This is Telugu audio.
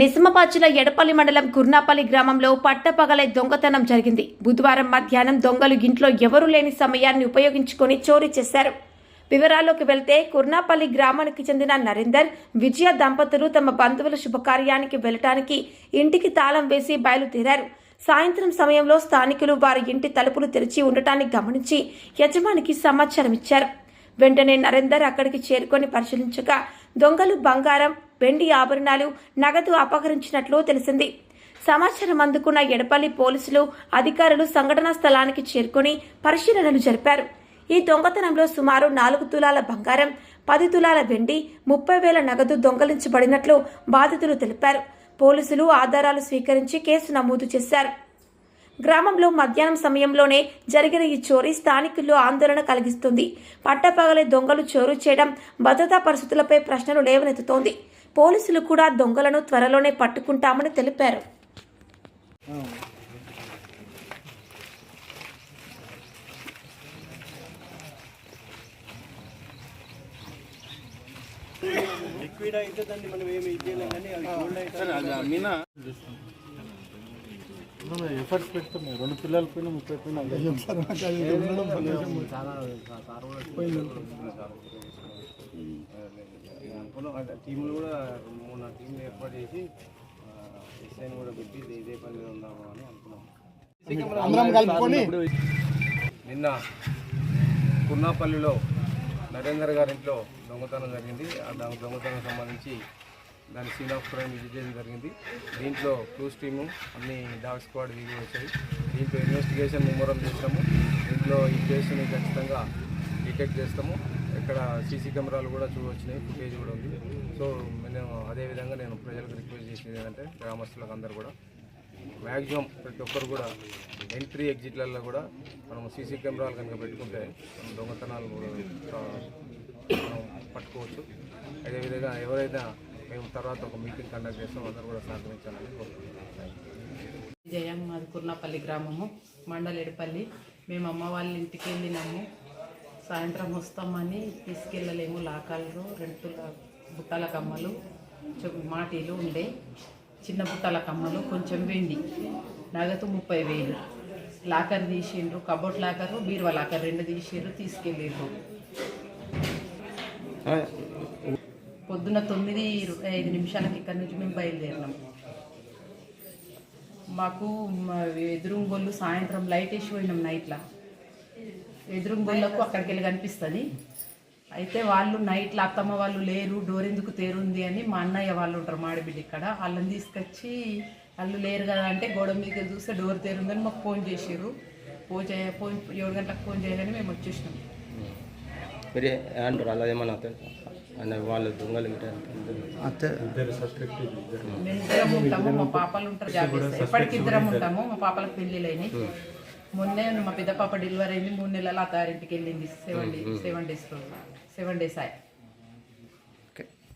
నిజామాబాద్ ఎడపల్లి మండలం కుర్నాపల్లి గ్రామంలో పట్టపగలే దొంగతనం జరిగింది. బుధవారం మధ్యాహ్నం దొంగలు ఇంట్లో ఎవరూ లేని సమయాన్ని ఉపయోగించుకొని చోరీ చేశారు. వివరాల్లోకి వెళ్తే కుర్నాపల్లి గ్రామానికి చెందిన నరేందర్ విజయ దంపతులు తమ బంధువుల శుభకార్యానికి వెళ్ళటానికి ఇంటికి తాళం వేసి బయలుదేరారు. సాయంత్రం సమయంలో స్థానికులు వారి ఇంటి తలుపులు తెరిచి ఉండటాన్ని గమనించి యజమానికి సమాచారం ఇచ్చారు వెంటనే నరేందర్ అక్కడికి చేరుకొని పరిశీలించగా దొంగలు బంగారం వెండి ఆభరణాలు నగదు అపహరించినట్లు తెలిసింది. సమాచారం అందుకున్న ఎడపల్లి పోలీసులు అధికారులు సంఘటనా స్థలానికి చేరుకొని పరిశీలనలు జరిపారు. ఈ దొంగతనంలో సుమారు నాలుగు తులాల బంగారం పది తులాల వెండి ముప్పై వేల నగదు దొంగలించబడినట్లు బాధితులు తెలిపారు. పోలీసులు ఆధారాలు స్వీకరించి కేసు నమోదు చేశారు. గ్రామంలో మధ్యాహ్నం సమయంలోనే జరిగిన ఈ చోరీ స్థానికుల్లో ఆందోళన కలిగిస్తుంది. పట్టపగలే దొంగలు చోరు చేయడం భద్రతా పరిస్థితులపై ప్రశ్నలు లేవనెత్తుతోంది. పోలీసులు కూడా దొంగలను త్వరలోనే పట్టుకుంటామని తెలిపారు. లిక్విడ్ అయితే దాన్ని మనం ఏమి ఇచ్చేయలేం కానీ అది గోల్డ్ అయితే అమ్మినా ఎఫర్ట్స్ పెడతాం రెండు పిల్లల పైన ముప్పై పైన అనుకున్నాం అంటే టీంలు కూడా మూడు నాలుగు టీంలు ఏర్పాటు చేసి ఎస్ఐని కూడా పెట్టి ఇదే- పని మీద ఉందాము అని అనుకున్నాం. నిన్న కుర్నాపల్లిలో నరేందర్ గారి ఇంట్లో దొంగతనం జరిగింది. ఆ దొంగ- దొంగతనం సంబంధించి దాని సీన్ ఆఫ్ క్రైమ్ విజిట్ చేయడం జరిగింది. దీంట్లో క్లూస్ టీము అన్ని డాగ్ స్క్వాడ్ దిగి వచ్చాయి. దీంట్లో ఇన్వెస్టిగేషన్ ముమ్మరం చేస్తాము. దీంట్లో ఈ కేసుని ఖచ్చితంగా డిటెక్ట్ చేస్తాము. ఇక్కడ సీసీ కెమెరాలు కూడా చూడొచ్చినాయి ఫుటేజ్ కూడా ఉంది. సో నేను అదేవిధంగా నేను ప్రజలకు రిక్వెస్ట్ చేసేది ఏంటంటే గ్రామస్తులకు అందరూ కూడా మ్యాక్సిమం ప్రతి ఒక్కరు కూడా ఎంట్రీ ఎగ్జిట్లలో కూడా మనం సీసీ కెమెరాలు కనుక పెట్టుకుంటే మనం దొంగతనాలు కూడా మనం పట్టుకోవచ్చు. అదేవిధంగా ఎవరైనా మేము తర్వాత ఒక మీటింగ్ కండక్ట్ చేస్తాం అందరూ కూడా సహకరించాలని కోరుకుంటున్నాం. జయం మాది కుర్నాపల్లి గ్రామము మండలేడుపల్లి. మేము అమ్మ వాళ్ళ ఇంటికి వెళ్ళినాము. సాయంత్రం వస్తామని తీసుకెళ్ళలేము లాకాలు రెండు బుట్టల కమ్మలు మాటీలు ఉండే చిన్న బుట్టల కమ్మలు కొంచెం వెండి నగదు ముప్పై వేలు. లాకర్ తీసిండ్రు కబోర్డ్ లాకరు బీరువా లాకర్ రెండు తీసిండ్రు తీసుకెళ్ళిండ్రు పొద్దున తొమ్మిది ఐదు నిమిషాలకి ఇక్కడ నుంచి మేము బయలుదేరినాం. మాకు ఎదురుంగోళ్ళు సాయంత్రం లైట్ వేసి పోయినాం నైట్లా. ఎదురుంగోళ్ళకు అక్కడికి వెళ్ళి కనిపిస్తుంది. అయితే వాళ్ళు నైట్లో అత్తమ్మ వాళ్ళు లేరు డోర్ ఎందుకు తేరుంది అని మా అన్నయ్య వాళ్ళు ఉంటారు మాడిబిడ్డ ఇక్కడ. వాళ్ళని తీసుకొచ్చి వాళ్ళు లేరు కదా అంటే గోడ మీదకి వెళ్ళి చూస్తే డోర్ తేరుందని మాకు ఫోన్ చేసారు ఫోన్ చేయ ఫోన్ ఏడు గంటలకు ఫోన్ చేయగానే మేము వచ్చేసినాం. మీరు అంటారు అలా ఏమన్నా అన్న వాళ్ళు దొంగలు ఇద్దరు సస్పెక్ట్ మేము ఇద్దరం ఉంటాము మా పాపలు ఉంటారు జాబ్ చేస్తారు ఎప్పటికి ఇద్దరం ఉంటాము మా పాపలకు పెళ్ళిళ్ళు అయినాయి. మొన్నే మా పెద్ద పాప డెలివరీ అయింది మూడు నెలల అత్తారింటికి వెళ్ళింది సెవెన్ డేస్ సెవెన్ డేస్ రోజు. సెవెన్ డేస్ అయ్యి